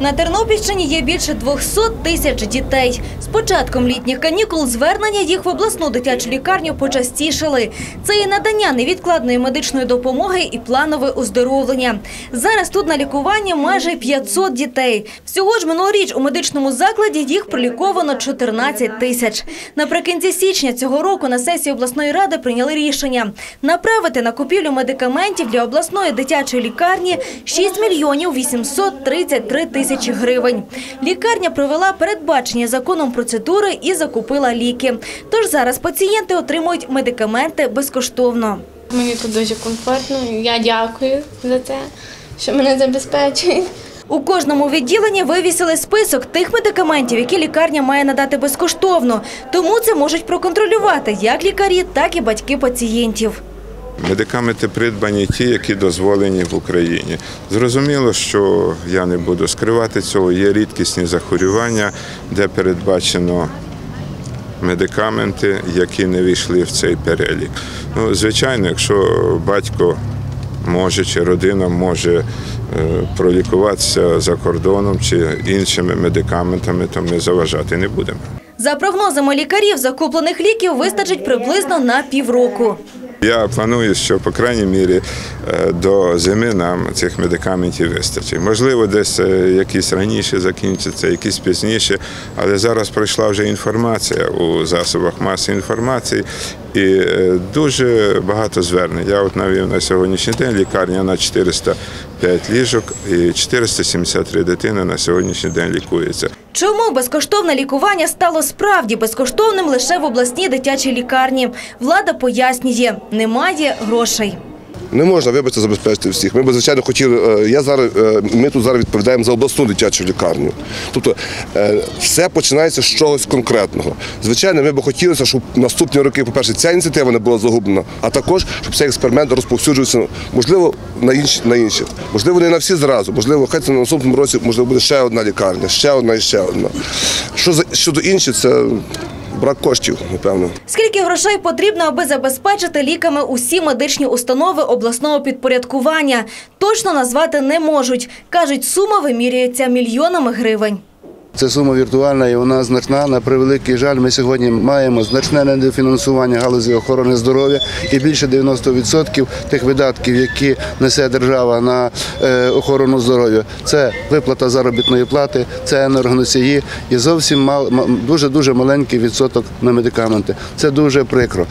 На Тернопільщині є більше 200 тисяч дітей. З початком літніх канікул звернення їх в обласну дитячу лікарню почастішали. Це і надання невідкладної медичної допомоги і планове оздоровлення. Зараз тут на лікуванні майже 500 дітей. Всього ж минулоріч у медичному закладі їх проліковано 14 тисяч. Наприкінці січня цього року на сесії обласної ради прийняли рішення направити на купівлю медикаментів для обласної дитячої лікарні 6 мільйонів 833 тисячі гривень. Лікарня провела передбачені законом процедури і закупила ліки. Тож зараз пацієнти отримують медикаменти безкоштовно. Мені тут дуже комфортно. Я дякую за це, що мене забезпечують. У кожному відділенні вивісили список тих медикаментів, які лікарня має надати безкоштовно. Тому це можуть проконтролювати як лікарі, так і батьки пацієнтів. Медикаменти придбані ті, які дозволені в Україні. Зрозуміло, що я не буду скривати цього. Є рідкісні захворювання, де передбачено медикаменти, які не війшли в цей перелік. Ну, звичайно, якщо батько може чи родина може е, пролікуватися за кордоном чи іншими медикаментами, то ми заважати не будемо. За прогнозами лікарів, закуплених ліків вистачить приблизно на півроку. Я планую, що по крайній мірі е, до зими нам цих медикаментів вистачить. Можливо, десь е, якісь раніше закінчаться, якісь пізніше, але зараз пройшла вже інформація у засобах масової інформації і е, дуже багато звернень. Я от навів на сьогоднішній день лікарня на 405 ліжок і 473 дитини на сьогоднішній день лікується. Чому безкоштовне лікування стало справді безкоштовним лише в обласній дитячій лікарні? Влада пояснює – немає грошей. Не можна, вибачте, забезпечити всіх. Ми б, звичайно, хотіли. е, Я зараз, е, ми тут зараз відповідаємо за обласну дитячу лікарню. Тобто е, все починається з чогось конкретного. Звичайно, ми б хотілося, щоб наступні роки, по-перше, ця ініціатива не була загублена, а також, щоб цей експеримент розповсюджувався, можливо, на інші, на інші. Можливо, не на всі зразу, можливо, хай це на наступному році можливо буде ще одна лікарня, ще одна і ще одна. Що щодо інших, це брак коштів, напевно. Скільки грошей потрібно, аби забезпечити ліками усі медичні установи обласного підпорядкування? Точно назвати не можуть. Кажуть, сума вимірюється мільйонами гривень. Це сума віртуальна і вона значна. На превеликий жаль, ми сьогодні маємо значне недофінансування галузі охорони здоров'я і більше 90% тих видатків, які несе держава на е, охорону здоров'я. Це виплата заробітної плати, це енергоносії і зовсім мал, ма- дуже дуже маленький відсоток на медикаменти. Це дуже прикро.